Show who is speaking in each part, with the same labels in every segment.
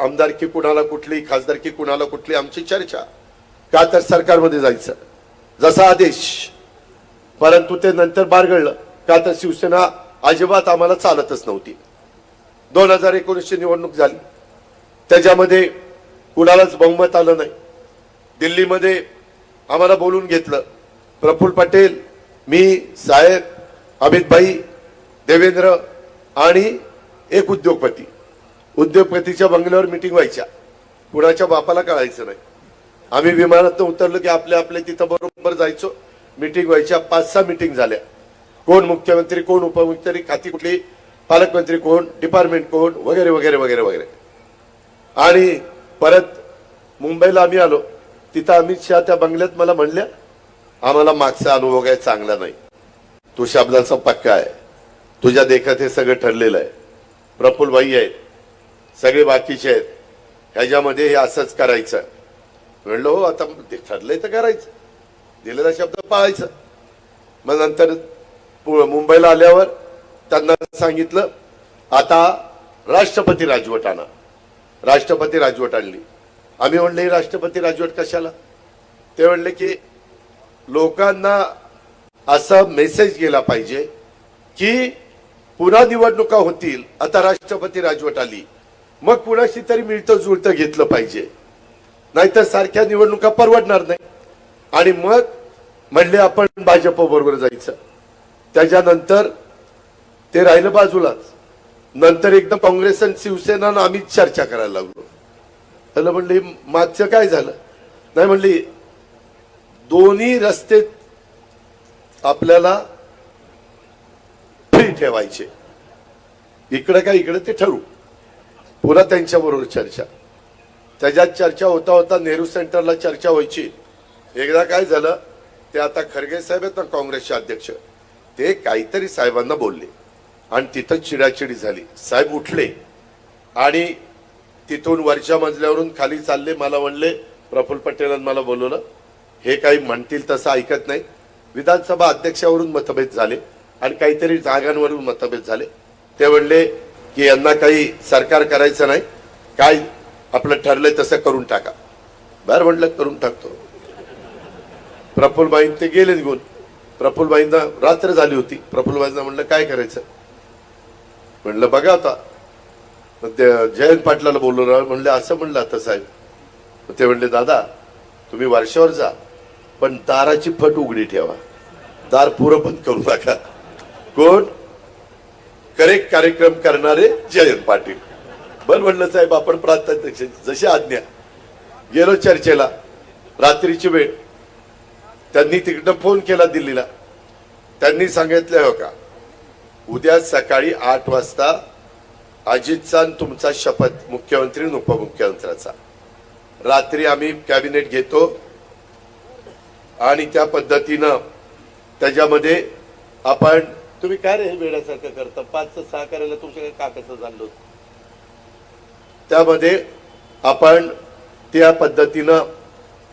Speaker 1: आमदारकी कुणाला कुठली खासदारकी कुणाला कुठली आमची चर्चा. का तर सरकारमध्ये जायचं. जसा आदेश. परंतु ते नंतर बारगळलं. का तर शिवसेना अजिबात आम्हाला चालतच नव्हती. दोन हजार एकोणीसची निवडणूक झाली. त्याच्यामध्ये कुणालाच बहुमत आलं नाही. दिल्लीमध्ये आम्हाला बोलून घेतलं. प्रफुल्ल पटेल मी साहेब अमित भाई देवेंद्र आणि एक उद्योगपती. उद्योगपतीच्या बंगल्यावर मिटिंग व्हायच्या. कुणाच्या बापाला कळायचं नाही. आम्ही विमानातनं उतरलो की आपल्या आपल्या तिथं बरोबर जायचो. मिटिंग व्हायच्या पाच सहा मिटिंग झाल्या. कोण मुख्यमंत्री कोण उपमुख्यमंत्री खाती कुठली पालकमंत्री कोण डिपार्टमेंट कोण वगैरे वगैरे वगैरे वगैरे. आणि परत मुंबईला आम्ही आलो. तिथं अमित शहा त्या बंगल्यात मला म्हणल्या आम्हाला मागचा अनुभव काय चांगला नाही. तू शब्दाचा पक्का आहे. तुझ्या देखत हे सगळं ठरलेलं आहे. प्रफुल्ल भाई आहेत. सगळे बाकीचे आहेत. ह्याच्यामध्ये हे असंच करायचं. म्हणलं हो आता ते ठरलंय तर करायचं. दिलेला शब्द पाळायचा. मग नंतर पु- मुंबईला आल्यावर त्यांना सांगितलं आता राष्ट्रपती राजवट आणा. राष्ट्रपती राजवट आणली. आम्ही म्हणले राष्ट्रपती राजवट कशाला? ते म्हणले की लोकांना असा मेसेज गेला पाहिजे की पुन्हा निवडणुका होतील. आता राष्ट्रपती राजवट आली. मग कुणाशी तरी मिळतं जुळतं घेतलं पाहिजे. नाहीतर सारख्या निवडणुका परवडणार नाही. आणि मग म्हणले आपण भाजप बरोबर जायचं. त्याच्यानंतर ते राहिलं बाजूलाच. नंतर एकदम काँग्रेस आणि शिवसेना आम्ही चर्चा करायला लागलो. त्याला म्हणले मागचं काय झालं? नाही म्हणली दोन्ही रस्ते आपल्याला फ्री ठेवायचे. इकडं काय इकडं ते ठरू पुन्हा त्यांच्याबरोबर चर्चा. त्याच्यात चर्चा होता होता नेहरू सेंटरला चर्चा व्हायची. एकदा काय झालं ते आता खरगे साहेब आहेत ना काँग्रेसचे अध्यक्ष ते काहीतरी साहेबांना बोलले. आणि तिथं चिडाचिडी झाली. साहेब उठले. आणि तिथून वरच्या मजल्यावरून खाली चालले मला म्हणले प्रफुल्ल पटेलांनी मला बोलवलं. हे काही म्हणतील तसं ऐकत नाही. विधानसभा अध्यक्षावरून मतभेद झाले आणि काहीतरी जागांवरून मतभेद झाले. ते म्हणले की यांना काही सरकार करायचं नाही. काय आपलं ठरलंय तसं करून टाका. बरं म्हटलं करून टाकतो. प्रफुल्लबाईं ते गेले निघून प्रफुल्लबाईंना रात्र झाली होती. प्रफुल्लबाईंना म्हणलं काय करायचं? म्हणलं बघा आता. मग ते जयंत पाटलाला बोललो म्हणलं असं म्हणलं आता साहेब. ते म्हणले दादा तुम्ही वर्षावर जा पण दाराची फट उघडी ठेवा. दार पुरं बंद करू नका. कोण? करेक्ट कार्यक्रम करणारे जयंत पाटील. बरं म्हणलं साहेब आपण प्रांताध्यक्ष जशी आज्ञा. गेलो चर्चेला रात्रीची वेळ. त्यांनी तिकडनं फोन केला दिल्लीला. त्यांनी सांगितलं हो का उद्या सकाळी आठ वाजता अजितचा तुमचा शपथ मुख्यमंत्री आणि उपमुख्यमंत्र्याचा. रात्री आम्ही कॅबिनेट घेतो आणि त्या पद्धतीनं त्याच्यामध्ये आपण तुम्ही काय रे हे वेड्यासारखं करता? पाच सहा करायला तुमच्याकडे काकाचं झालं त्यामध्ये आपण त्या पद्धतीनं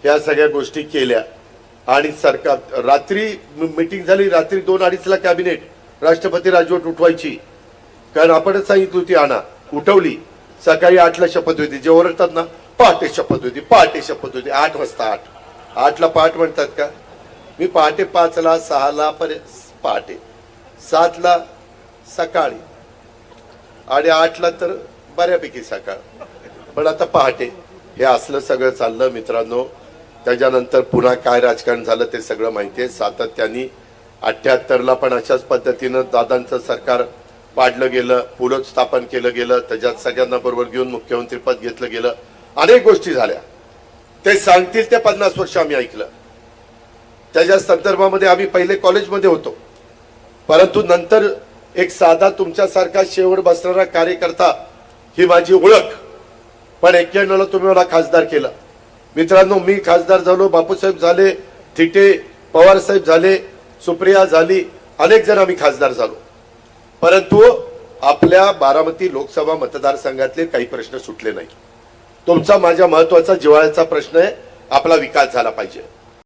Speaker 1: ह्या सगळ्या गोष्टी केल्या. आणि सरकार रात्री मिटिंग झाली रात्री दोन अडीचला कॅबिनेट राष्ट्रपती राजवट उठवायची. कारण आपणच सांगितली होती आणा उठवली. सकाळी आठला शपथ होती. जे ओरडतात ना पहाटे शपथ होती पहाटे शपथ होती. आठ वाजता आठ. आठला पहाट म्हणतात का? मी पहाटे पाचला सहाला पर्यंत पहाटे. सातला सकाळी. आणि आठला तर बऱ्यापैकी सकाळ. पण आता पहाटे. हे असलं सगळं चाललं मित्रांनो. त्याच्यानंतर पुन्हा काय राजकारण झालं ते सगळं माहिती आहे. सातत्याने अठ्ठ्याहत्तरला पण अशाच पद्धतीनं दादांचं सरकार पाडलं गेलं पुढं स्थापन केलं गेलं त्याच्यात सगळ्यांना बरोबर घेऊन मुख्यमंत्रीपद घेतलं गेलं. अनेक गोष्टी झाल्या. ते सांगतील ते पन्नास वर्ष आम्ही ऐकलं. त्याच्या संदर्भामध्ये आम्ही पहिले कॉलेजमध्ये होतो. परंतु नंतर एक साधा तुमच्यासारखा शेवट बसणारा कार्यकर्ता ही माझी ओळख. पण एक्क्याण्णवला तुम्ही मला खासदार केलं. मित्रांनो मी खासदार झालो बापूसाहेब झाले थिटे पवार साहेब झाले सुप्रिया झाली अनेक जण आम्ही खासदार झालो. परंतु आपल्या बारामती लोकसभा मतदारसंघातले काही प्रश्न सुटले नाही. तुमचा माझ्या महत्त्वाचा जिव्हाळ्याचा प्रश्न आहे आपला विकास झाला पाहिजे.